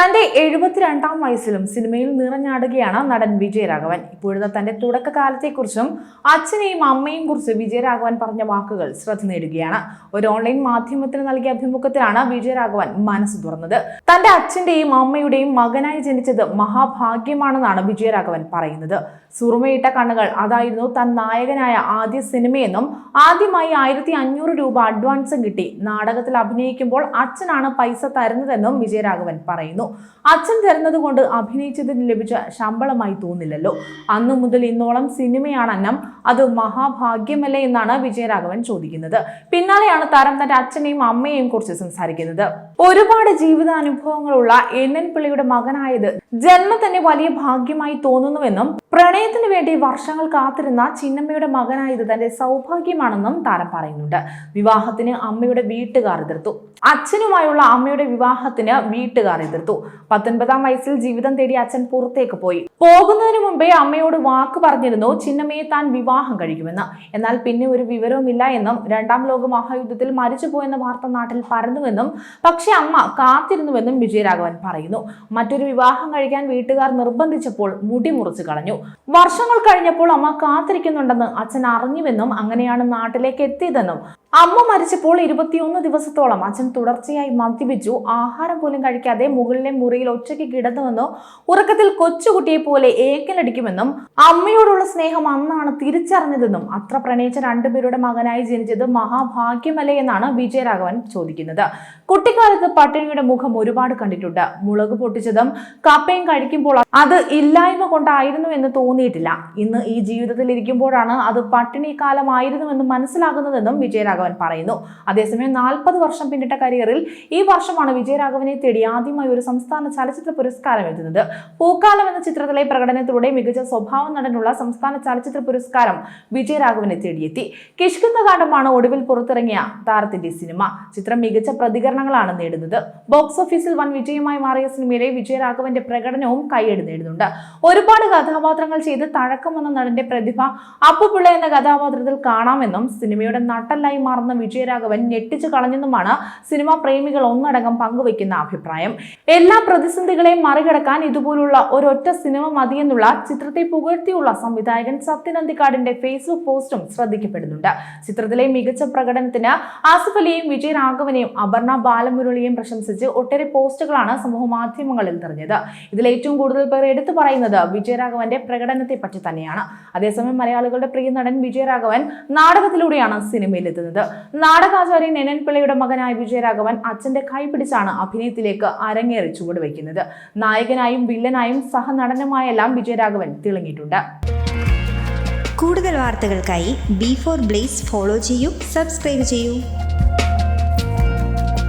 തന്റെ എഴുപത്തിരണ്ടാം വയസ്സിലും സിനിമയിൽ നിറഞ്ഞാടുകയാണ് നടൻ വിജയരാഘവൻ. ഇപ്പോഴത്തെ തന്റെ തുടക്കകാലത്തെക്കുറിച്ചും അച്ഛനെയും അമ്മയും കുറിച്ച് വിജയരാഘവൻ പറഞ്ഞ വാക്കുകൾ ശ്രദ്ധ നേടുകയാണ്. ഒരു ഓൺലൈൻ മാധ്യമത്തിന് നൽകിയ അഭിമുഖത്തിലാണ് വിജയരാഘവൻ മനസ്സ് തുറന്നത്. തന്റെ അച്ഛന്റെയും അമ്മയുടെയും മകനായി ജനിച്ചത് മഹാഭാഗ്യമാണെന്നാണ് വിജയരാഘവൻ പറയുന്നത്. സുറുമയിട്ട കണ്ണുകൾ അതായിരുന്നു താൻ നായകനായ ആദ്യ സിനിമയെന്നും ആദ്യമായി ആയിരത്തി അഞ്ഞൂറ് രൂപ അഡ്വാൻസും കിട്ടി. നാടകത്തിൽ അഭിനയിക്കുമ്പോൾ അച്ഛനാണ് പൈസ തരുന്നതെന്നും വിജയരാഘവൻ പറയുന്നു. അച്ഛൻ തരുന്നത് കൊണ്ട് അഭിനയിച്ചതിന് ലഭിച്ച ശമ്പളമായി തോന്നില്ലല്ലോ. അന്നു മുതൽ ഇന്നോളം സിനിമയാണ് അന്നം. അത് മഹാഭാഗ്യമല്ലേ എന്നാണ് വിജയരാഘവൻ ചോദിക്കുന്നത്. പിന്നാലെയാണ് താരം തന്റെ അച്ഛനെയും അമ്മയെയും കുറിച്ച് സംസാരിക്കുന്നത്. ഒരുപാട് ജീവിതാനുഭവങ്ങളുള്ള എൻ പിള്ളയുടെ മകനായത് ജന്മം തന്നെ വലിയ ഭാഗ്യമായി തോന്നുന്നുവെന്നും പ്രണയത്തിന് വേണ്ടി വർഷങ്ങൾ കാത്തിരുന്ന ചിന്നമ്മയുടെ മകനായത് തന്റെ സൗഭാഗ്യമാണെന്നും താരം പറയുന്നുണ്ട്. വിവാഹത്തിന് അമ്മയുടെ വീട്ടുകാർ എതിർത്തു. അച്ഛനുമായുള്ള അമ്മയുടെ വിവാഹത്തിന് വീട്ടുകാർ എതിർത്തു. പത്തൊൻപതാം വയസ്സിൽ ജീവിതം തേടി അച്ഛൻ പുറത്തേക്ക് പോയി. പോകുന്നതിന് മുമ്പേ അമ്മയോട് വാക്ക് പറഞ്ഞിരുന്നു ചിന്നമ്മയെ താൻ വിവാഹം കഴിക്കുമെന്ന്. എന്നാൽ പിന്നെ ഒരു വിവരവുമില്ല എന്നും രണ്ടാം ലോക മഹായുദ്ധത്തിൽ മരിച്ചുപോയെന്ന വാർത്ത നാട്ടിൽ പരന്നുവെന്നും പക്ഷെ അമ്മ കാത്തിരുന്നുവെന്നും വിജയരാഘവൻ പറയുന്നു. മറ്റൊരു വിവാഹം കഴിക്കാൻ വീട്ടുകാർ നിർബന്ധിച്ചപ്പോൾ മുടി മുറിച്ചു കളഞ്ഞു. വർഷങ്ങൾ കഴിഞ്ഞപ്പോൾ അമ്മ കാത്തിരിക്കുന്നുണ്ടെന്ന് അച്ഛൻ അറിഞ്ഞുവെന്നും അങ്ങനെയാണ് നാട്ടിലേക്ക് എത്തിയതെന്നും അമ്മ മരിച്ചപ്പോൾ ഇരുപത്തിയൊന്ന് ദിവസത്തോളം അച്ഛൻ തുടർച്ചയായി മദ്യപിച്ചു. ആഹാരം പോലും കഴിക്കാതെ മുകളിലെ മുറിയിൽ ഒറ്റയ്ക്ക് കിടന്നുവെന്നും ഉറക്കത്തിൽ കൊച്ചുകുട്ടിയെ പോലെ ഏക്കലടിക്കുമെന്നും അമ്മയോടുള്ള സ്നേഹം അന്നാണ് തിരിച്ചറിഞ്ഞതെന്നും അത്ര പ്രണയിച്ച രണ്ടുപേരുടെ മകനായി ജനിച്ചത് മഹാഭാഗ്യമല്ലേ എന്നാണ് വിജയരാഘവൻ ചോദിക്കുന്നത്. കുട്ടിക്കാലത്ത് പട്ടിണിയുടെ മുഖം ഒരുപാട് കണ്ടിട്ടുണ്ട്. മുളക് പൊട്ടിച്ചതും കപ്പയും കഴിക്കുമ്പോൾ അത് ഇല്ലായ്മ കൊണ്ടായിരുന്നു എന്ന് തോന്നിയിട്ടില്ല. ഇന്ന് ഈ ജീവിതത്തിൽ ഇരിക്കുമ്പോഴാണ് അത് പട്ടിണി കാലമായിരുന്നുവെന്ന് മനസ്സിലാകുന്നതെന്നും വിജയരാഘവൻ പറയുന്നു. അതേസമയം നാൽപ്പത് വർഷം പിന്നിട്ട കരിയറിൽ ഈ വർഷമാണ് വിജയരാഘവനെ തേടി ആദ്യമായി ഒരു സംസ്ഥാന ചലച്ചിത്ര പുരസ്കാരം എത്തുന്നത്. പൂക്കാലം എന്ന ചിത്രത്തിലെ പ്രകടനത്തിലൂടെ മികച്ച സ്വഭാവ നടനുള്ള സംസ്ഥാന ചലച്ചിത്ര പുരസ്കാരം വിജയരാഘവനെ തേടിയെത്തി. കിഷ്കിന്ധകാണ്ഡമാണ് ഒടുവിൽ പുറത്തിറങ്ങിയ താരത്തിന്റെ സിനിമ. ചിത്രം മികച്ച പ്രതികരണങ്ങളാണ് നേടുന്നത്. ബോക്സ് ഓഫീസിൽ വൻ വിജയമായി മാറിയ സിനിമയിലെ വിജയരാഘവന്റെ പ്രകടനവും കൈയടി നേടുന്നുണ്ട്. ഒരുപാട് കഥാപാത്രങ്ങൾ ചെയ്ത് തഴക്കം വന്ന നടന്റെ പ്രതിഭ അപ്പുപിള്ള എന്ന കഥാപാത്രത്തിൽ കാണാമെന്നും സിനിമയുടെ നട്ടല്ലായി മാറുന്ന വിജയരാഘവൻ ഞെട്ടിച്ചു കളഞ്ഞെന്നുമാണ് സിനിമാ പ്രേമികൾ ഒന്നടങ്കം പങ്കുവെക്കുന്ന അഭിപ്രായം. എല്ലാ പ്രതിസന്ധികളെയും മറികടക്കാൻ ഇതുപോലുള്ള ഒരൊറ്റ സിനിമ മതിയെന്നുള്ള ചിത്രത്തെ പുകഴ്ത്തിയുള്ള സംവിധായകൻ സത്യനന്ദിക്കാടിന്റെ ഫേസ്ബുക്ക് പോസ്റ്റും ശ്രദ്ധിക്കപ്പെടുന്നുണ്ട്. ചിത്രത്തിലെ മികച്ച പ്രകടനത്തിന് ആസിഫ് അലിയെയും വിജയരാഘവനെയും അപർണ ബാലമുരളിയെയും പ്രശംസിച്ച് ഒട്ടേറെ പോസ്റ്റുകളാണ് സമൂഹ മാധ്യമങ്ങളിൽ നിറഞ്ഞത് ഇതിൽ ഏറ്റവും കൂടുതൽ പേർ എടുത്തു പറയുന്നത് വിജയരാഘവന്റെ പ്രകടനത്തെ പറ്റി തന്നെയാണ്. അതേസമയം മലയാളികളുടെ പ്രിയ നടൻ വിജയരാഘവൻ നാടകത്തിലൂടെയാണ് സിനിമയിലെത്തുന്നത് നാടകാചാര്യൻ എൻ എൻ പിള്ളയുടെ മകനായ വിജയരാഘവൻ അച്ഛന്റെ കൈപിടിച്ചാണ് അഭിനയത്തിലേക്ക് അരങ്ങേറി ചുവടുവയ്ക്കുന്നത് നായകനായും വില്ലനായും സഹനടനുമായെല്ലാം വിജയരാഘവൻ തിളങ്ങിയിട്ടുണ്ട്. കൂടുതൽ വാർത്തകൾക്കായി ബി ഫോർ ബ്ലേസ് ഫോളോ ചെയ്യൂ സബ്സ്ക്രൈബ് ചെയ്യൂ.